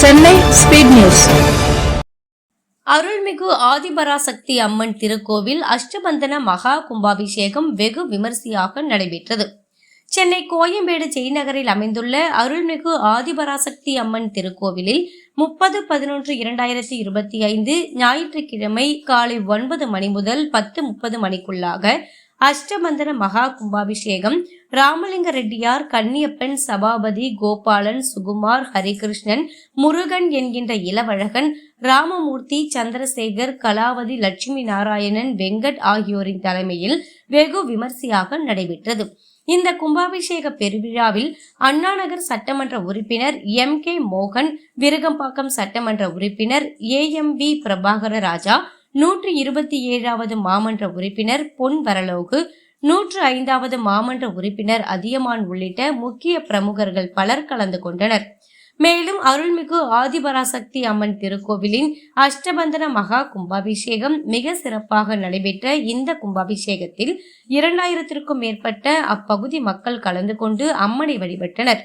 Chennai speed news. அருள்மிகு ஆதிபராசக்தி அம்மன் திருக்கோவில் அஷ்டபந்தன மகா கும்பாபிஷேகம் வெகு விமரிசையாக நடைபெற்றது. சென்னை கோயம்பேடு ஜெய்நகரில் அமைந்துள்ள அருள்மிகு ஆதிபராசக்தி அம்மன் திருக்கோவிலில் முப்பது பதினொன்று இரண்டாயிரத்தி இருபத்தி ஐந்து ஞாயிற்றுக்கிழமை காலை ஒன்பது மணி முதல் பத்து முப்பது மணிக்குள்ளாக அஷ்டபந்தன மகா கும்பாபிஷேகம் ராமலிங்க ரெட்டியார் கன்னியப்பன் சபாபதி கோபாலன் சுகுமார் ஹரிகிருஷ்ணன் முருகன் என்கின்ற இளவழகன் ராமமூர்த்தி சந்திரசேகர் கலாவதி லட்சுமி நாராயணன் வெங்கட் ஆகியோரின் தலைமையில் வெகு விமர்சையாக நடைபெற்றது. இந்த கும்பாபிஷேக பெருவிழாவில் அண்ணாநகர் சட்டமன்ற உறுப்பினர் எம். கே. மோகன் விருகம்பாக்கம் சட்டமன்ற உறுப்பினர் A. M. V. Prabhakar Raja நூற்றி இருபத்தி ஏழாவது மாமன்ற உறுப்பினர் பொன் வரலோகு நூற்று ஐந்தாவது மாமன்ற உறுப்பினர் அதியமான் உள்ளிட்ட முக்கிய பிரமுகர்கள் பலர் கலந்து கொண்டனர். மேலும் அருள்மிகு ஆதிபராசக்தி அம்மன் திருக்கோவிலின் அஷ்டபந்தன மகா கும்பாபிஷேகம் மிக சிறப்பாக நடைபெற்ற இந்த கும்பாபிஷேகத்தில் இரண்டாயிரத்திற்கும் மேற்பட்ட அப்பகுதி மக்கள் கலந்து கொண்டு அம்மனை வழிபட்டனர்.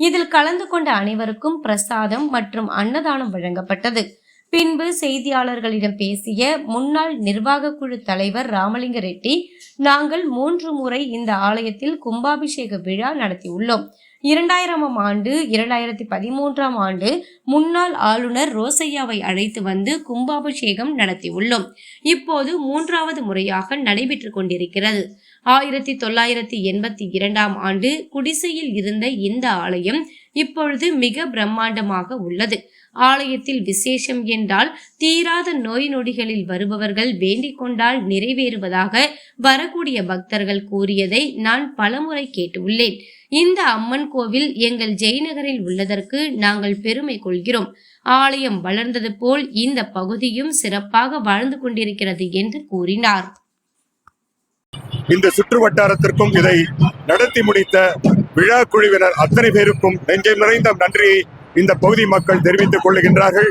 இதில் கலந்து கொண்ட அனைவருக்கும் பிரசாதம் மற்றும் அன்னதானம் வழங்கப்பட்டது. பின்பு செய்தியாளர்களிடம் பேசிய முன்னாள் நிர்வாக குழு தலைவர் ராமலிங்க ரெட்டி நாங்கள் மூன்று முறை இந்த ஆலயத்தில் கும்பாபிஷேக விழா நடத்தியுள்ளோம். இரண்டாயிரமாம் ஆண்டு இரண்டாயிரத்தி பதிமூன்றாம் ஆண்டு முன்னாள் ஆளுநர் ரோசையாவை அழைத்து வந்து கும்பாபிஷேகம் நடத்தியுள்ளோம். இப்போது மூன்றாவது முறையாக நடைபெற்று கொண்டிருக்கிறது. ஆயிரத்தி தொள்ளாயிரத்தி எண்பத்தி இரண்டாம் ஆண்டு குடிசையில் இருந்த இந்த ஆலயம் இப்பொழுது மிக பிரம்மாண்டமாக உள்ளது. ஆலயத்தில் விசேஷம் என்றால் தீராத நோய் நொடிகளில் வருபவர்கள் வேண்டிக் கொண்டால் நிறைவேறுவதாக வரக்கூடிய பக்தர்கள் கூறியதை நான் பலமுறை கேட்டுள்ளேன். இந்த அம்மன் கோவில் எங்கள் ஜெயநகரில் உள்ளதற்கு நாங்கள் பெருமை கொள்கிறோம். ஆலயம் வளர்ந்தது போல் இந்த பகுதியும் சிறப்பாக வாழ்ந்து கொண்டிருக்கிறது என்று கூறினார். இந்த சுற்று வட்டாரத்திற்கும் இதை நடத்தி முடித்த விழா குழுவினர் அத்தனை பேருக்கும் நெஞ்சை நிறைந்த நன்றியை இந்த பகுதி மக்கள் தெரிவித்துக் கொள்ளுகின்றார்கள்.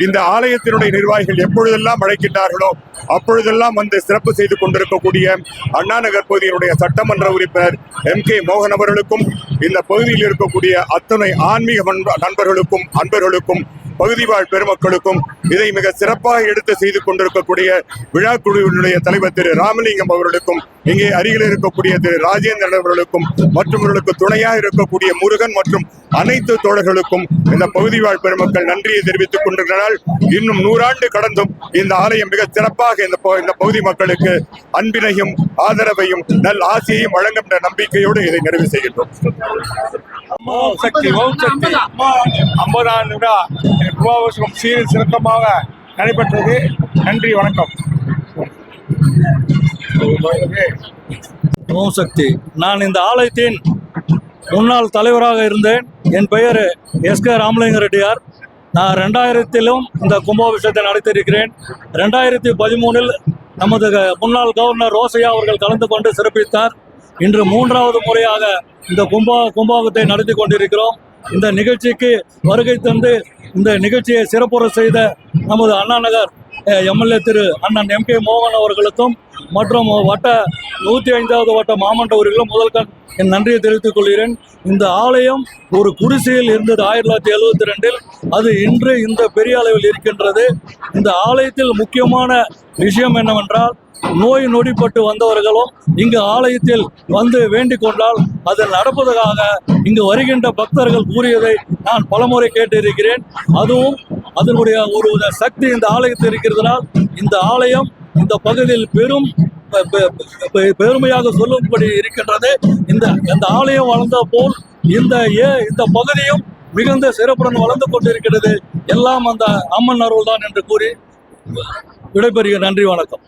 இந்த ஆலயத்தினுடைய நிர்வாகிகள் எப்பொழுதெல்லாம் அழைக்கின்றார்களோ அப்பொழுதெல்லாம் வந்து சிறப்பு செய்து கொண்டிருக்கக்கூடிய அண்ணா நகர் பகுதியினுடைய சட்டமன்ற உறுப்பினர் எம் கே மோகன் அவர்களுக்கும் இந்த பகுதியில் இருக்கக்கூடிய அத்தனை ஆன்மீக நண்பர்களுக்கும் அன்பர்களுக்கும் பகுதி வாழ் பெருமக்களுக்கும் இதை மிக சிறப்பாக எடுத்து செய்து கொண்டிருக்கக்கூடிய விழா குழுவினுடைய தலைவர் திரு ராமலிங்கம் அவர்களுக்கும் இங்கே அருகில் இருக்கக்கூடிய திரு ராஜேந்திரன் அவர்களுக்கும் மற்றவர்களுக்கு துணையாக இருக்கக்கூடிய முருகன் மற்றும் அனைத்து தோழர்களுக்கும் இந்த பகுதி வாழ் பெருமக்கள் நன்றியை தெரிவித்துக் கொண்டிருக்கிறார்கள் இன்னும் நூறாண்டு கடந்தும் இந்த ஆலயம் மிக சிறப்பாக இந்த ப- இந்த பகுதி மக்களுக்கு அன்பினையும் ஆதரவையும் நல் ஆசையையும் வழங்கும் என்ற நம்பிக்கையோடு இதை நிறைவு செய்கின்றோம். ஓம் சக்தி கும்பாபிஷேகம் சீரில் சிறக்கமாக நடைபெற்றது. நன்றி வணக்கம். சக்தி. நான் இந்த ஆலயத்தின் முன்னாள் தலைவராக இருந்தேன். என் பெயர் எஸ் கே ராமலிங்க ரெட்டியார். நான் ரெண்டாயிரத்திலும் இந்த கும்பாபிஷேகத்தை நடத்தியிருக்கிறேன். ரெண்டாயிரத்தி பதிமூணில் நமது க- முன்னாள் கவர்னர் ரோசையா அவர்கள் கலந்து கொண்டு சிறப்பித்தார். இன்று மூன்றாவது முறையாக இந்த கும்பா கும்பாபத்தை நடத்தி கொண்டிருக்கிறோம். இந்த நிகழ்ச்சிக்கு வருகை தந்து இந்த நிகழ்ச்சியை சிறப்புற செய்த நமது அண்ணா நகர் எம்எல்ஏ திரு அண்ணன் எம் கே மோகன் அவர்களுக்கும் மற்றும் வட்ட நூற்றி ஐந்தாவது வட்ட மாமன்ற உறுப்பினர்களும் என் நன்றியை தெரிவித்துக் கொள்கிறேன். இந்த ஆலயம் ஒரு குடிசையில் இருந்தது ஆயிரத்தி தொள்ளாயிரத்தி எழுபத்தி ரெண்டில். அது இன்று இந்த பெரிய அளவில் இருக்கின்றது. இந்த ஆலயத்தில் முக்கியமான விஷயம் என்னவென்றால் நோய் நொடிப்பட்டு வந்தவர்களும் இங்கு ஆலயத்தில் வந்து வேண்டிக் கொண்டால் அது நடப்பதற்காக இங்கு வருகின்ற பக்தர்கள் கூறியதை நான் பலமுறை கேட்டிருக்கிறேன். அதுவும் அதனுடைய ஒரு சக்தி இந்த ஆலயத்தில் இருக்கிறதுனால் இந்த ஆலயம் இந்த பகுதியில் பெரும் பெ- பெ- பெருமையாக சொல்லும்படி இருக்கின்றது. இந்த இந்த ஆலயம் வளர்ந்த போல் இந்த ஏ இந்த பகுதியும் மிகுந்த சிறப்புடன் வளர்ந்து கொண்டிருக்கிறது. எல்லாம் அந்த அம்மன் அருள் தான் என்று கூறி விடைபெறுகிற நன்றி வணக்கம்.